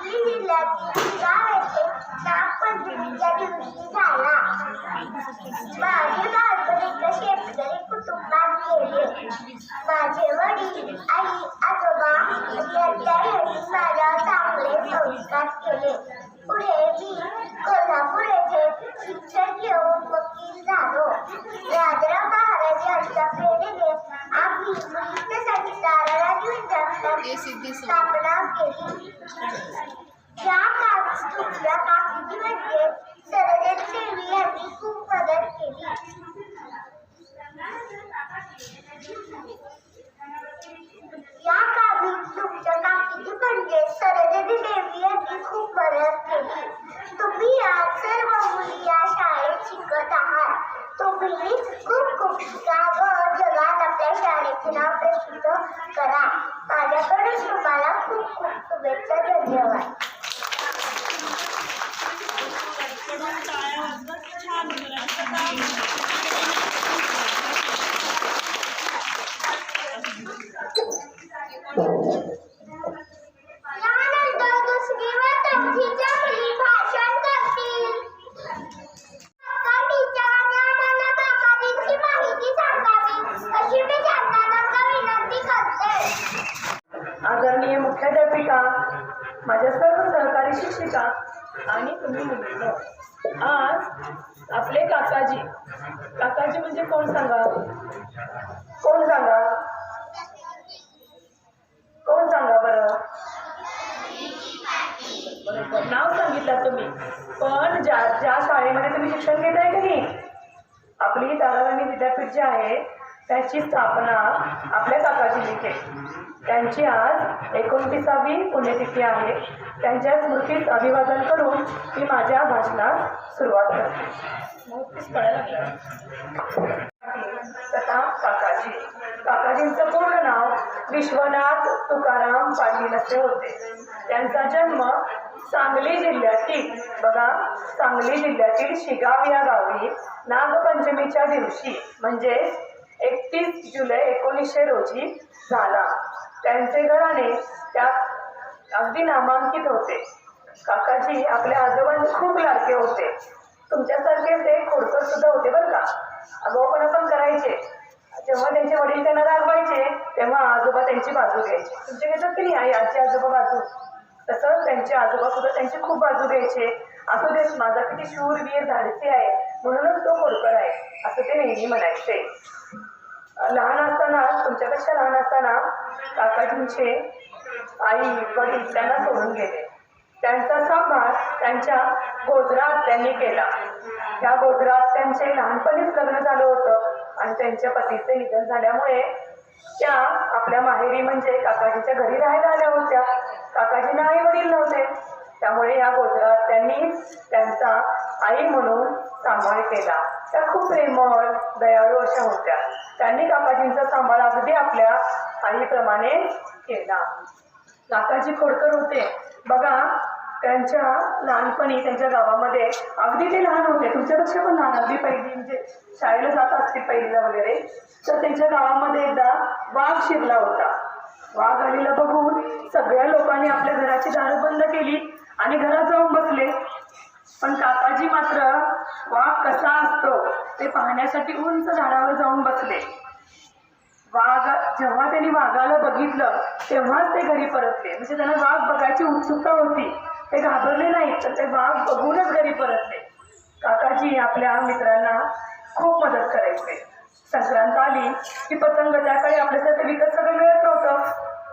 माझा जन्म सांगली जिल्ह्यातील गाव येथे नागपंचमीच्या दिवशी झाला माझे बालपण एका शेतकरी कुटुंबात गेले माझे वडील आई आजोबा यांच्या घरी माझ्यावर चांगले संस्कार केले पुढे मी कोल्हापूर येथे शिक्षण घेऊन वकील झालो राजाराम महाराज यांच्या प्रेरणेने आम्ही मुलींसाठी ताराराणी विद्यापीठाची स्थापना केली या तुमच्या कामगिरीमध्ये सरदेवी देवी यांनी खूप मदत केली या कामी तुमच्या काकीची म्हणजे सरदेवी देवी यांनी खूप मदत केली तुम्ही या सर्व मुली या शाळेत शिकत आहात. तुम्ही खूप Let's finish it. ज्या ज्या शाळेमध्ये तुम्ही शिक्षण घेताय की नाही? आपली ताराराणी विद्यापीठ जे आहे त्याची स्थापना आपल्या काकाजींनी केली त्यांची आज एकोणतीसावी पुण्यतिथी आहे. त्यांच्या स्मृतीस अभिवादन करून मी माझ्या भाषणास सुरुवात करते. तथा काकाजी. काकाजींचं पूर्ण नाव विश्वनाथ तुकाराम पाटील असे होते. त्यांचा जन्म सांगली जिल्ह्यातील बघा सांगली जिल्ह्यातील शिगाव या गावी नागपंचमीच्या दिवशी म्हणजे एकतीस जुलै एकोणीसशे रोजी झाला. त्यांचे घराणे त्यात अगदी नामांकित होते. काकाजी आपल्या आजोबांचे खूप लाडके होते. तुमच्यासारखे ते खोडकर सुद्धा होते बरं का? आगाऊपणा पण करायचे. जेव्हा त्यांचे वडील त्यांना रागवायचे तेव्हा आजोबा त्यांची बाजू घ्यायची. तुमचे घेतात की नाही? आई आजी आजोबा बाजू? तसंच त्यांचे आजोबा सुद्धा त्यांची खूप बाजू घ्यायचे. असू देस माझा किती शूरवीर धाडसी आहे. म्हणूनच तो खोडकर आहे असं ते नेहमी म्हणायचे. लहान असताना तुमच्यापेक्षा लहान असताना काकाजींचे आई वडील त्यांना सोडून गेले. त्यांचा सांभाळ त्यांच्या गोजरात त्यांनी केला. त्या गोजरात त्यांचे लहानपणीच लग्न झालं होतं आणि त्यांच्या पतीचे निधन झाल्यामुळे त्या आपल्या माहेरी म्हणजे काकाजीच्या घरी राहायला आल्या होत्या. काकाजींना आई वडील नव्हते. त्यामुळे या गोत्रात त्यांनी त्यांचा आई म्हणून सांभाळ केला. त्या खूप प्रेमळ दयाळू अशा होत्या. त्यांनी काकाजींचा सांभाळ अगदी आपल्या आईप्रमाणे केला. काकाजी खोडकर होते. बघा त्यांच्या लहानपणी त्यांच्या गावामध्ये अगदी ते लहान होते. तुमच्यापेक्षा पण लहान अगदी पहिली म्हणजे शाळेला जात असतील पहिलीला वगैरे. तर त्यांच्या गावामध्ये एकदा वाघ शिरला होता. वाघ आलेला बघून सगळ्या लोकांनी आपल्या घराची दारं बंद केली आणि घरात जाऊन बसले. पण काकाजी मात्र वाघ कसा असतो ते पाहण्यासाठी उंच झाडावर जाऊन बसले. वाघ जेव्हा त्यांनी वाघाला बघितलं तेव्हाच ते घरी परतले. म्हणजे त्यांना वाघ बघायची उत्सुकता होती. ते घाबरले नाहीत तर ते वाघ बघूनच घरी परतले. काकाजी आपल्या मित्रांना खूप मदत करायचे. संक्रांत आली की पतंग त्याकडे आपल्यासाठी विकत सगळं मिळत नव्हतं.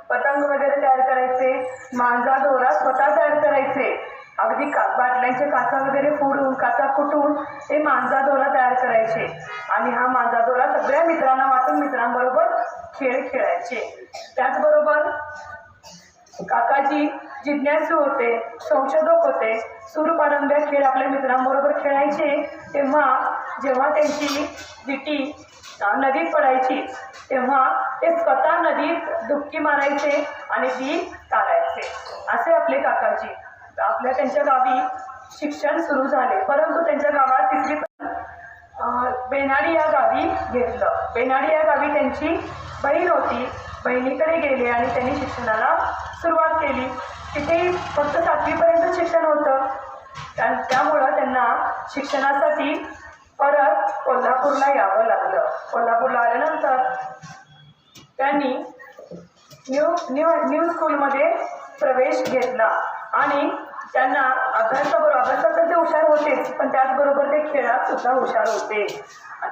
पतंग वगैरे तयार करायचे मांजा दोरा स्वतः तयार करायचे. अगदी का बाटल्यांचे काचा वगैरे फोडून काचा फुटून ते मांजा दोरा तयार करायचे. आणि हा मांजा दोरा सगळ्या मित्रांना वाटून मित्रांबरोबर खेळ खेळायचे. त्याचबरोबर काकाजी जिज्ञासू होते संशोधक होते सूरपारंब्या खेळ आपल्या मित्रांबरोबर खेळायचे. तेव्हा जेव्हा त्यांची विटी नदीत पडायची तेव्हा ते स्वतः नदीत डुबकी मारायचे आणि ती तारायचे असे आपले काकाजी. आपल्या त्यांच्या गावी शिक्षण सुरू झाले. परंतु त्यांच्या गावात तिसरी बेनाडी या गावी घेतलं बेनाडी या गावी त्यांची बहीण होती. बहिणीकडे गेले आणि त्यांनी शिक्षणाला सुरुवात केली. तिथे फक्त सातवीपर्यंत शिक्षण होतं. त्यामुळं त्यांना शिक्षणासाठी परत कोल्हापूरला यावं लागलं. कोल्हापूरला आल्यानंतर त्यांनी न्यू न्यू न्यू स्कूलमध्ये प्रवेश घेतला. आणि त्यांना अभ्यासाबरोबर अभ्यासात तर ते हुशार होतेच पण त्याचबरोबर ते खेळात सुद्धा हुशार होते.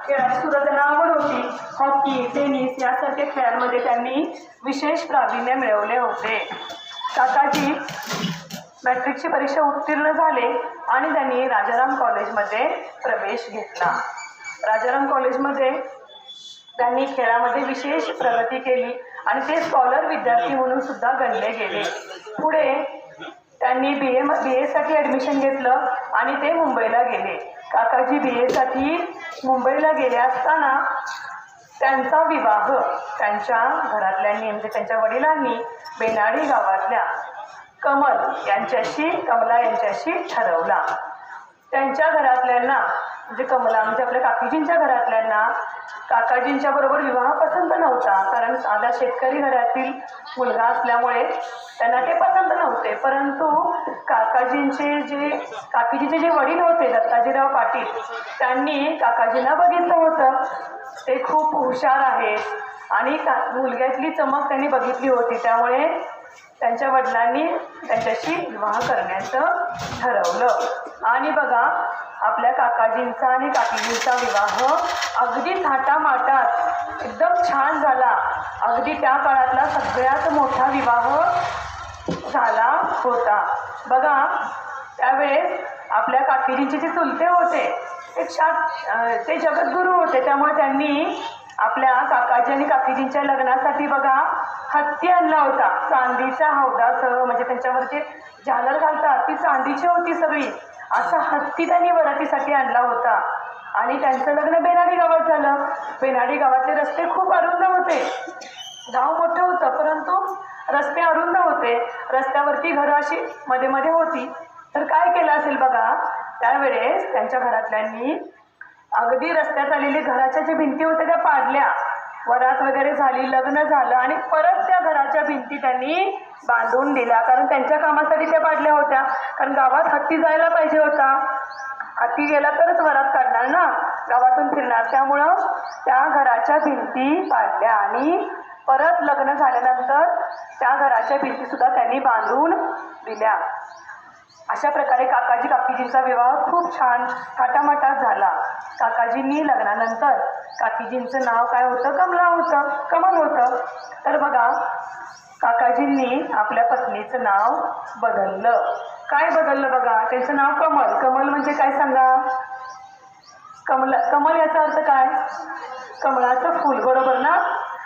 खेळात सुद्धा त्यांना आवड होती. हॉकी टेनिस यासारख्या खेळांमध्ये त्यांनी विशेष प्रावीण्य मिळवले होते. काकाजी मॅट्रिकची परीक्षा उत्तीर्ण झाले. आणि त्यांनी राजाराम कॉलेजमध्ये प्रवेश घेतला. राजाराम कॉलेजमध्ये त्यांनी खेळामध्ये विशेष प्रगती केली आणि ते स्कॉलर विद्यार्थी म्हणून सुद्धा गणले गेले. पुढे त्यांनी बी ए बी एसाठी ॲडमिशन घेतलं आणि ते मुंबईला गेले. काकाजी बी एसाठी मुंबईला गेले असताना त्यांचा विवाह त्यांच्या घरातल्यांनी म्हणजे त्यांच्या वडिलांनी बेनाडी गावातल्या कमल यांच्याशी कमला यांच्याशी ठरवला. त्यांच्या घरातल्यांना म्हणजे कमला म्हणजे आपल्या काकीजींच्या घरातल्यांना काकाजींच्या बरोबर विवाह पसंत नव्हता. कारण साधा शेतकरी घरातील मुलगा असल्यामुळे त्यांना ते पसंत नव्हते. परंतु काकाजींचे जे काकीजीचे जे वडील होते दत्ताजीराव पाटील त्यांनी काकाजींना बघितलं होतं. ते खूप हुशार आहेत. आणि का मुलग्यातली चमक त्यांनी बघितली होती. त्यामुळे त्यांच्या वडिलांनी त्यांच्याशी विवाह करण्याचं ठरवलं. आणि बघा आपल्या काकाजींचा आणि काकीजींचा विवाह अगदी थाटामाटात एकदम छान झाला. अगदी त्या काळातला सगळ्यात मोठा विवाह झाला होता. बघा त्यावेळेस आपल्या काकीजींचे जे चुलते होते ते सात ते जगद्गुरू होते. त्यामुळे त्यांनी आपल्या काकाजी आणि काकीजींच्या लग्नासाठी बघा हत्ती आणला होता. चांदीच्या हौदासह म्हणजे त्यांच्यावरचे झालर घालतात. ती चांदीची होती सगळी. असा हत्ती त्यांनी वरातीसाठी आणला होता. आणि त्यांचं लग्न बेनाडी गावात झालं. बेनाडी गावातले रस्ते खूप अरुंद होते. गाव मोठं होतं परंतु रस्ते अरुंद होते. रस्त्यावरती घरं अशी मध्ये मध्ये होती. तर काय केलं असेल बघा त्यावेळेस त्यांच्या घरातल्यांनी अगदी रस्त्यात आलेली घराच्या ज्या भिंती होत्या त्या पाडल्या. वरात वगैरे झाली लग्न झालं आणि परत त्या घराच्या भिंती त्यांनी बांधून दिल्या. कारण त्यांच्या कामासाठी त्या पाडल्या होत्या. कारण गावात हत्ती जायला पाहिजे होता. हत्ती गेला तरच वरात काढणार ना? गावातून फिरणार. त्यामुळं त्या घराच्या भिंती पाडल्या आणि परत लग्न झाल्यानंतर त्या घराच्या भिंती सुद्धा त्यांनी बांधून दिल्या. अशा प्रकारे काकाजी काकीजींचा विवाह खूप छान थाटामाटात झाला. काकाजींनी लग्नानंतर काकीजींचं नाव काय होतं? कमला होतं. कमल होतं. तर बघा काकाजींनी आपल्या पत्नीचं नाव बदललं. काय बदललं बघा? त्यांचं नाव कमल. कमल म्हणजे काय सांगा? कमल कमल याचा अर्थ काय? कमळाचं फूल. बरोबर ना?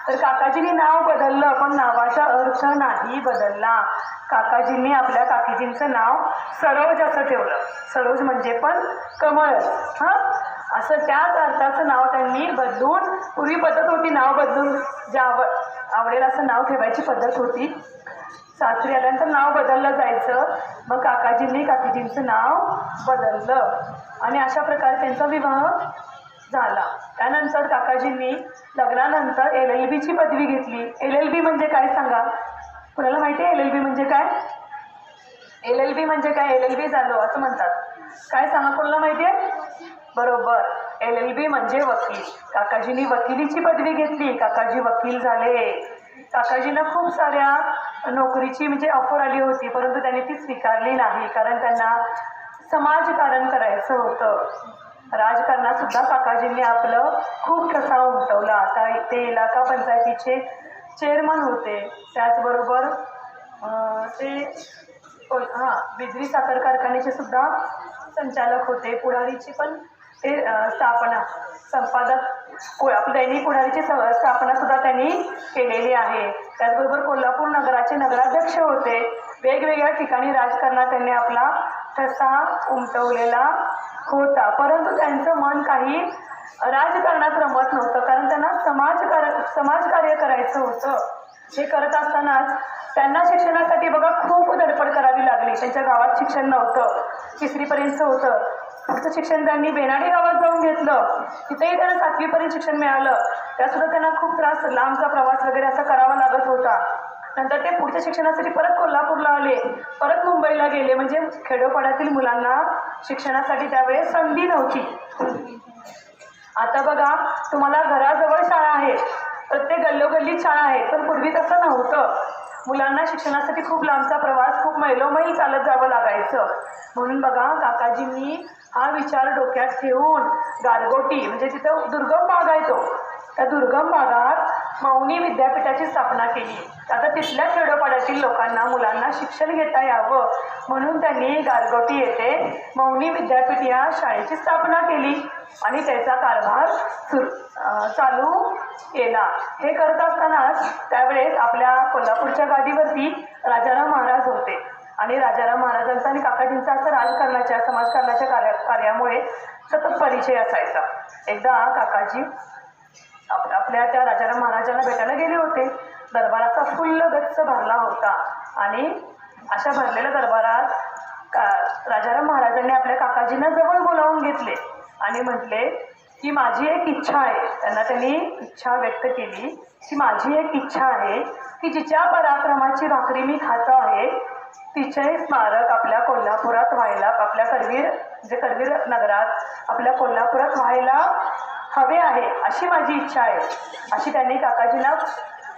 तर काकाजींनी नाव बदललं पण नावाचा अर्थ नाही बदलला. काकाजींनी आपल्या काकीजींचं नाव सरोज असं ठेवलं. सरोज म्हणजे पण कमळ. हां? असं त्याच अर्थाचं नाव त्यांनी बदलून पूर्वी पद्धत होती नाव बदलून ज्या आव आवडेल असं नाव ठेवायची पद्धत होती. सासरी आल्यानंतर नाव बदललं जायचं. मग काकाजींनी काकीजींचं नाव बदललं. आणि अशा प्रकारे त्यांचा विवाह झाला. त्यानंतर काकाजींनी लग्नानंतर एल एल बीची पदवी घेतली. एल एल बी म्हणजे काय सांगा? कुणाला माहिती आहे एल एल बी म्हणजे काय? एल एल बी म्हणजे काय? एल एल बी झालो असं म्हणतात. काय सांगा कोणाला माहिती आहे? बरोबर. एल एल बी म्हणजे वकील. काकाजींनी वकिलीची पदवी घेतली. काकाजी वकील झाले. काकाजींना खूप साऱ्या नोकरीची म्हणजे ऑफर आली होती परंतु त्यांनी ती स्वीकारली नाही कारण त्यांना समाजकारण करायचं होतं. राजकारणात सुद्धा काकाजींनी आपलं खूप ठसा उमटवला. आता ते इलाका पंचायतीचे चेअरमन होते. त्याचबरोबर ते कोल हां बिजली साखर कारखान्याचे सुद्धा संचालक होते. पुढारीची पण ते स्थापना संपादक पु- आपलं दैनिक पुढारीची स- स्थापना सुद्धा त्यांनी केलेली आहे. त्याचबरोबर कोल्हापूर नगराचे नगराध्यक्ष होते. वेगवेगळ्या ठिकाणी राजकारणात त्यांनी आपला ठसा उमटवलेला होता. परंतु त्यांचं मन काही राजकारणात रमत नव्हतं. कारण त्यांना समाजकार समाजकार्य करायचं होतं. हे करत असतानाच त्यांना शिक्षणासाठी बघा खूप धडपड करावी लागली. त्यांच्या गावात शिक्षण नव्हतं. तिसरीपर्यंत होतं. पुढचं शिक्षण त्यांनी बेनाडी गावात जाऊन घेतलं. तिथेही त्यांना सातवीपर्यंत शिक्षण मिळालं. त्यासुद्धा त्यांना खूप त्रास लांबचा प्रवास वगैरे असा करावा लागत होता. नंतर ते पुढच्या शिक्षणासाठी परत कोल्हापूरला आले. परत मुंबईला गेले. म्हणजे खेडोपाड्यातील मुलांना शिक्षणासाठी त्यावेळेस संधी नव्हती. आता बघा तुम्हाला घराजवळ शाळा आहे. प्रत्येक गल्लोगल्लीत शाळा आहे. पण पूर्वी तसं नव्हतं. मुलांना शिक्षणासाठी खूप लांबचा प्रवास खूप मैलोमैल चालत जावं लागायचं. म्हणून बघा काकाजींनी हा विचार डोक्यात ठेवून गारगोटी म्हणजे तिथं दुर्गम भाग आहे तो. त्या दुर्गम भागात मौनी विद्यापीठाची स्थापना केली. आता तिथल्या खेडोपाड्यातील लोकांना मुलांना शिक्षण घेता यावं म्हणून त्यांनी गारगोटी येथे मौनी विद्यापीठ या शाळेची स्थापना केली आणि त्याचा कारभार सुरू चालू केला. हे करत असतानाच त्यावेळेस आपल्या कोल्हापूरच्या गादीवरती राजाराम महाराज होते. आणि राजाराम महाराजांचा आणि काकाजींचा असं राजकारणाच्या समाजकारणाच्या कार्या कार्यामुळे सतत परिचय असायचा. एकदा काकाजी आपल्या त्या राजाराम महाराजांना भेटायला गेले होते. दरबाराचा फुल्ल गच्च भरला होता. आणि अशा भरलेल्या दरबारात का राजाराम महाराजांनी आपल्या काकाजींना जवळ बोलावून घेतले. आणि म्हटले की माझी एक इच्छा आहे. त्यांना त्यांनी इच्छा व्यक्त केली की माझी एक इच्छा आहे की जिच्या पराक्रमाची भाकरी मी खातो आहे तिचे स्मारक आपल्या कोल्हापुरात व्हायला आपल्या करवीर जे करवीर नगरात आपल्या कोल्हापुरात व्हायला हवे आहे अशी माझी इच्छा आहे. अशी त्यांनी काकाजींना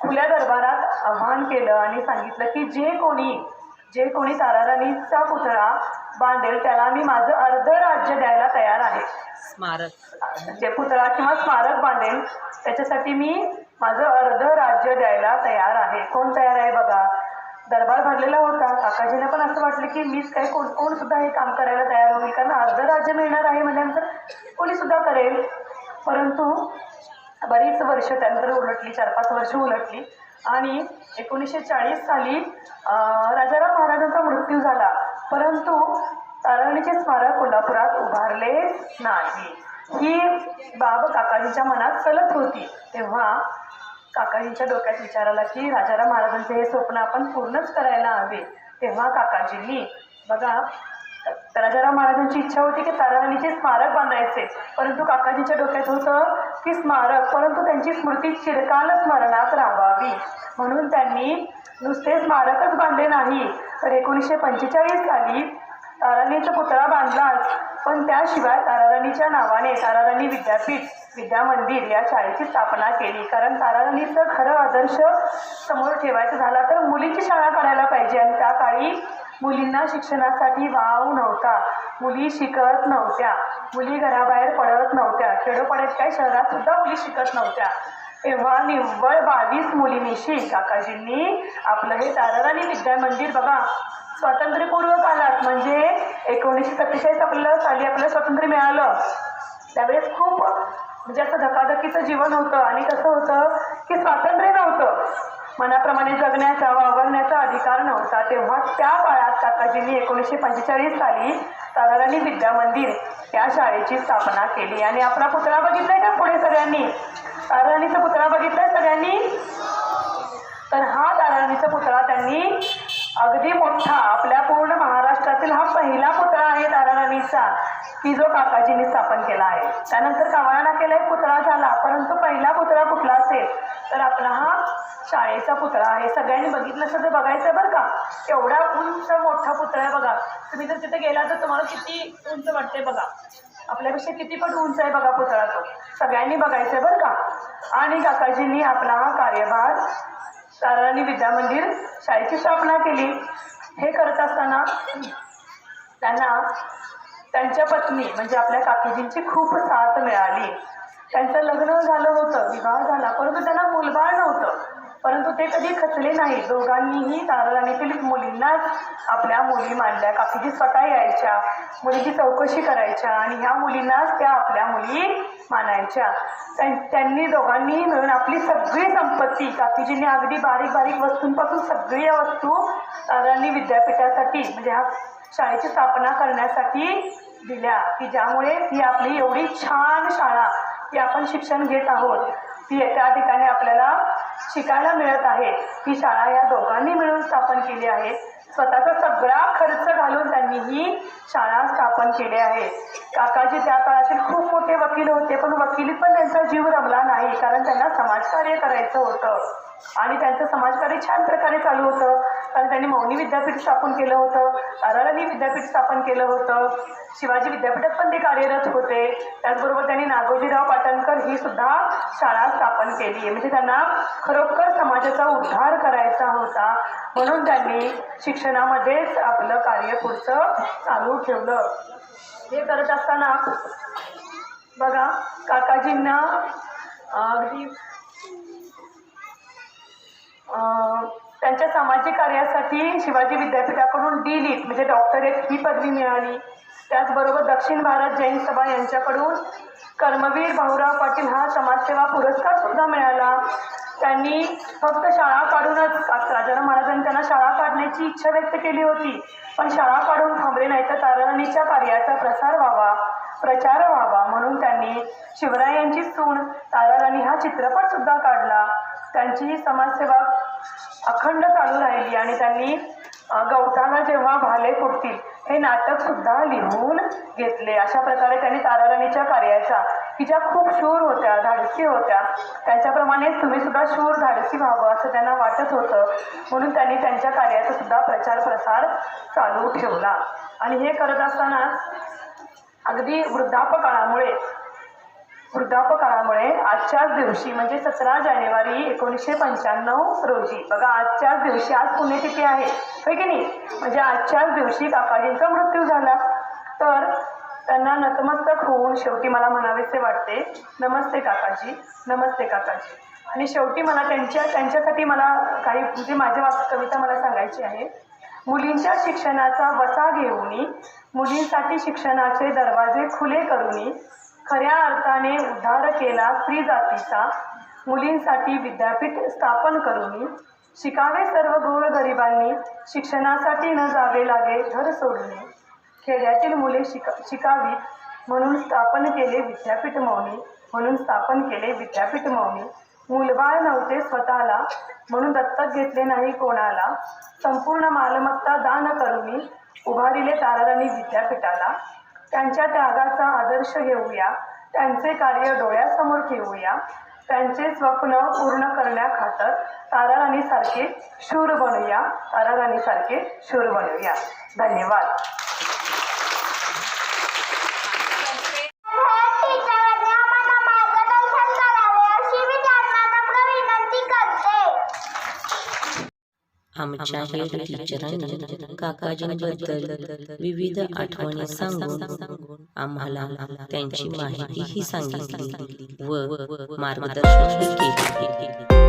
खुल्या दरबारात आव्हान केलं आणि सांगितलं की जे कोणी जे कोणी ताराराणीचा पुतळा बांधेल त्याला मी माझं अर्ध राज्य द्यायला तयार आहे. स्मारक. जे पुतळा किंवा स्मारक बांधेल त्याच्यासाठी मी माझं अर्ध राज्य द्यायला तयार आहे. कोण तयार आहे बघा? दरबार भरलेला होता. काकाजींना पण असं वाटलं की मीच काय कोण कोण सुद्धा हे काम करायला तयार होईल कारण अर्ध राज्य मिळणार आहे म्हटल्यानंतर कोणी सुद्धा करेल. परंतु बरीच वर्ष त्यानंतर उलटली चार पाच वर्ष उलटली. आणि एकोणीसशे चाळीस साली राजाराम महाराजांचा मृत्यू झाला. परंतु ताराणीचे स्मारक कोल्हापुरात उभारले नाही. ही बाब काकाजीच्या मनात सलत होती. तेव्हा काकाजींच्या डोक्यात विचार आला की राजाराम महाराजांचे हे स्वप्न आपण पूर्णच करायला हवे. तेव्हा काकाजींनी बघा राजाराम महाराजांची इच्छा होती की ताराराणीचे स्मारक बांधायचे. परंतु काकाजीच्या डोक्यात होतं की स्मारक परंतु त्यांची स्मृती चिरकाल स्मरणात राहावी. म्हणून त्यांनी नुसते स्मारकच बांधले नाही. तर एकोणीसशे पंचेचाळीस साली ताराणीचा पुतळा बांधलाच. पण त्याशिवाय ताराराणीच्या नावाने ताराराणी विद्यापीठ विद्या मंदिर या शाळेची स्थापना केली. कारण ताराराणीचं खरं आदर्श समोर ठेवायचं झाला तर मुलीची शाळा काढायला पाहिजे. आणि त्या काळी मुलींना शिक्षणासाठी वाव नव्हता. मुली शिकत नव्हत्या. मुली घराबाहेर पडत नव्हत्या. खेडोपाड्यात काय शहरात सुद्धा मुली शिकत नव्हत्या. तेव्हा निव्वळ बावीस मुलींनीशी काकाजींनी आपलं हे ताराराणी विद्या मंदिर बघा. स्वातंत्र्यपूर्व काळात म्हणजे एकोणीसशे सत्तेचाळीस आपल्याला साली आपल्याला स्वातंत्र्य मिळालं. त्यावेळेस खूप म्हणजे असं धकाधकीचं जीवन होतं आणि कसं होतं की स्वातंत्र्य नव्हतं. मनाप्रमाणे जगण्याचा वावरण्याचा अधिकार नव्हता. तेव्हा त्या काळात काकाजींनी एकोणीसशे पंचेचाळीस साली ताराराणी विद्या मंदिर या शाळेची स्थापना केली. आणि आपला पुतळा बघितलाय का पुढे सगळ्यांनी? ताराराणीचा पुतळा बघितलाय सगळ्यांनी? तर हा ताराराणीचा पुतळा त्यांनी अगदी मोठा आपल्या पूर्ण महाराष्ट्रातील हा पहिला पुतळा आहे ताराराणीचा की जो काकाजींनी स्थापन केला आहे. त्यानंतर कावळा केला एक पुतळा झाला परंतु पहिला पुतळा कुठला असेल? तर आपला हा शाळेचा पुतळा आहे. सगळ्यांनी बघितलं असं तर बघायचं बरं का? एवढा उंच मोठा पुतळा आहे बघा. तुम्ही जर तिथे गेला तर तुम्हाला किती उंच वाटते बघा. आपल्यापेक्षा किती पण उंच आहे बघा पुतळा तो. सगळ्यांनी बघायचं आहे बरं का? आणि काकाजींनी आपला हा कार्यभार ताराणी विद्या मंदिर शाळेची स्थापना केली. हे करत असताना त्यांना त्यांच्या पत्नी म्हणजे आपल्या काकीजींची खूप साथ मिळाली. त्यांचं लग्न झालं होतं विवाह झाला परंतु त्यांना मुलबाळ परंतु ते कधी खचले नाही दोघांनीही ताराराणीतील मुलींनाच आपल्या मुली मानल्या काकीजी स्वतः यायच्या मुलीची चौकशी करायच्या आणि ह्या मुलींनाच त्या आपल्या मुली मानायच्या. त्यां- त्यांनी दोघांनीही मिळून आपली सगळी संपत्ती काकीजींनी अगदी बारीक बारीक वस्तूंपासून सगळी या वस्तू ताराराणी विद्यापीठासाठी म्हणजे ह्या शाळेची स्थापना करण्यासाठी दिल्या. की ज्यामुळे ही आपली एवढी छान शाळा की आपण शिक्षण घेत आहोत. ती त्या ठिकाणी आपल्याला शिकायला मिळत आहे. ही शाळा या दोघांनी मिळून स्थापन केली आहे. स्वतःचा सगळा खर्च घालून त्यांनी ही शाळा स्थापन केली आहे. काकाजी त्या काळातील खूप मोठे वकील होते पण वकिली पण त्यांचा जीव रमला नाही कारण त्यांना समाजकार्य करायचं होतं. आणि त्यांचं समाजकार्य छान प्रकारे चालू होतं. कारण त्यांनी मौनी विद्यापीठ स्थापन केलं होतं अरारणी विद्यापीठ स्थापन केलं होतं. शिवाजी विद्यापीठात पण ते कार्यरत होते. त्याचबरोबर त्यांनी नागोजीराव पाटणकर ही सुद्धा शाळा स्थापन केली. आहे म्हणजे त्यांना खरोखर समाजाचा उद्धार करायचा होता. म्हणून त्यांनी शिक्षणामध्येच आपलं कार्य पुढचं चालू ठेवलं. हे करत असताना बघा काकाजींना अगदी त्यांच्या सामाजिक कार्यासाठी शिवाजी विद्यापीठाकडून डी लिट म्हणजे डॉक्टरेट ही पदवी मिळाली. त्याचबरोबर दक्षिण भारत जैन सभा यांच्याकडून कर्मवीर भाऊराव पाटील हा समाजसेवा पुरस्कार सुद्धा मिळाला. त्यांनी फक्त शाळा काढूनच राजाराम महाराजांनी त्यांना शाळा काढण्याची इच्छा व्यक्त केली होती. पण शाळा काढून थांबले नाही तर तारणीच्या कार्याचा प्रसार व्हावा प्रचार व्हावा म्हणून त्यांनी शिवरायांची सून ताराराणी हा चित्रपट सुद्धा काढला. त्यांची ही समाजसेवा अखंड चालू राहिली आणि त्यांनी गवताना गवताला जेव्हा भाले फुटतील हे नाटक सुद्धा लिहून घेतले. अशा प्रकारे त्यांनी ताराराणीच्या कार्याचा की ज्या खूप शूर होत्या धाडसी होत्या त्यांच्याप्रमाणेच तुम्ही सुद्धा शूर धाडसी व्हावं असं त्यांना वाटत होतं. म्हणून त्यांनी त्यांच्या कार्याचा सुद्धा प्रचार प्रसार चालू ठेवला. आणि हे करत असताना अगदी वृद्धापकाळामुळे वृद्धापकाळामुळे आजच्याच दिवशी म्हणजे सतरा जानेवारी एकोणीसशे पंच्याण्णव रोजी. बघा आजच्याच दिवशी आज पुण्यतिथी आहे. होय की नाही? म्हणजे आजच्याच दिवशी काकाजींचा मृत्यू झाला. तर त्यांना नतमस्तक होऊन शेवटी मला म्हणावेसे वाटते नमस्ते काकाजी नमस्ते काकाजी. आणि शेवटी मला त्यांच्या त्यांच्यासाठी मला काही म्हणजे माझ्या वाच कविता मला सांगायची आहे. मुलींच्या शिक्षणाचा वसा घेऊनी मुलींसाठी शिक्षणाचे दरवाजे खुले करूनी खऱ्या अर्थाने उद्धार केला स्त्री जातीचा. मुलींसाठी विद्यापीठ स्थापन करून शिकावे सर्व गोर गरिबांनी शिक्षणासाठी न जावे लागे घर सोडणे खेड्यातील मुले शिका शिकावी म्हणून स्थापन केले विद्यापीठ मौनी म्हणून स्थापन केले विद्यापीठ मौनी. मूलबाळ नव्हते स्वतःला म्हणून दत्तक घेतले नाही कोणाला. संपूर्ण मालमत्ता दान करून उभारिले ताराराणी विद्यापीठाला. त्यांच्या त्यागाचा आदर्श घेऊया त्यांचे कार्य डोळ्यासमोर ठेवूया त्यांचे स्वप्न पूर्ण करण्याखातर ताराराणीसारखे शूर बनूया ताराराणीसारखे शूर बनूया. धन्यवाद टीचरांनी आम्हाला मार्गदर्शन करावे अशी मी त्यांना नम्र विनंती करते आमच्या हेड टीचरांनी काकाजींबद्दल विविध आठवणी सांगून आम्हाला त्यांची माहितीही सांगितली व मार्गदर्शनही केले.